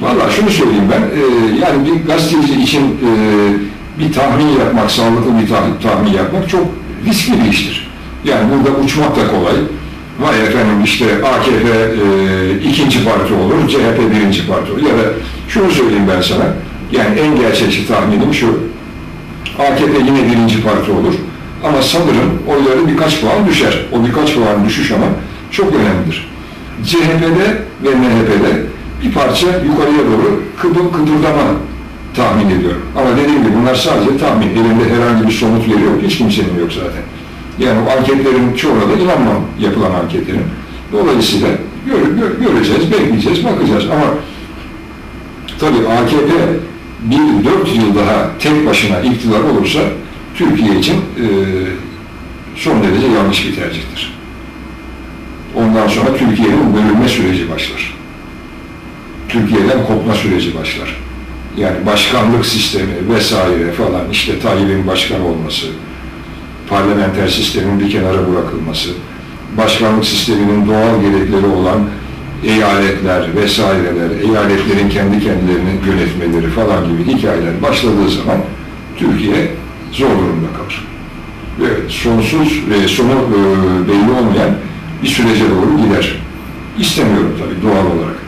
Valla şunu söyleyeyim ben, e, yani bir gazeteci için e, bir tahmin yapmak, sağlıklı bir tahmin, tahmin yapmak çok riskli bir iştir. Yani burada uçmak da kolay. Vay efendim işte AKP e, ikinci parti olur, CHP birinci parti olur. Ya da şunu söyleyeyim ben sana, yani en gerçekçi tahminim şu, AKP yine birinci parti olur. Ama sanırım oyları birkaç puan düşer. O birkaç puan düşüş ama çok önemlidir. CHP'de ve MHP'de bir parça yukarıya doğru kıpır kıpırdama tahmin ediyorum. Ama dediğim gibi bunlar sadece tahmin. Elinde herhangi bir somut veri yok. Hiç kimsenin yok zaten. Yani o anketlerin çoğuna da inanmam yapılan anketlerin. Dolayısıyla gör, gör, göreceğiz, bekleyeceğiz, bakacağız. Ama tabii AKP bir dört yıl daha tek başına iktidar olursa Türkiye için e, son derece yanlış bir tercihtir. Ondan sonra Türkiye'nin bölünme süreci başlar. Türkiye'den kopma süreci başlar. Yani başkanlık sistemi vesaire falan işte Tayyip'in başkan olması, parlamenter sistemin bir kenara bırakılması, başkanlık sisteminin doğal gerekleri olan eyaletler vesaireler, eyaletlerin kendi kendilerini yönetmeleri falan gibi hikayeler başladığı zaman Türkiye zor durumda kalır. Ve sonsuz ve sonu e, belli olmayan bir sürece doğru gider. İstemiyorum tabii doğal olarak.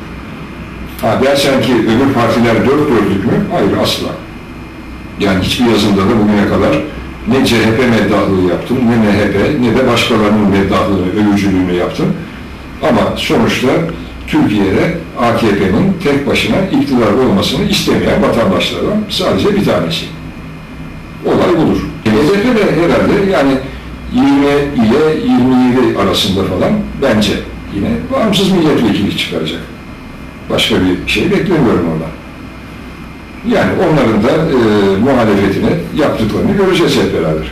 Ha dersen ki öbür partiler dört dörtlük mü? Hayır asla. Yani hiçbir yazımda da bugüne kadar ne CHP meddahlığı yaptım, ne MHP, ne de başkalarının meddahlığını, övücülüğünü yaptım. Ama sonuçta Türkiye'de AKP'nin tek başına iktidar olmasını istemeyen vatandaşlardan sadece bir tanesi. Olay budur. HDP de herhalde yani 20 ile 27 arasında falan bence yine bağımsız milletvekili çıkaracak. Başka bir şey beklemiyorum ondan. Yani onların da e, muhalefetini yaptıklarını göreceğiz hep beraber.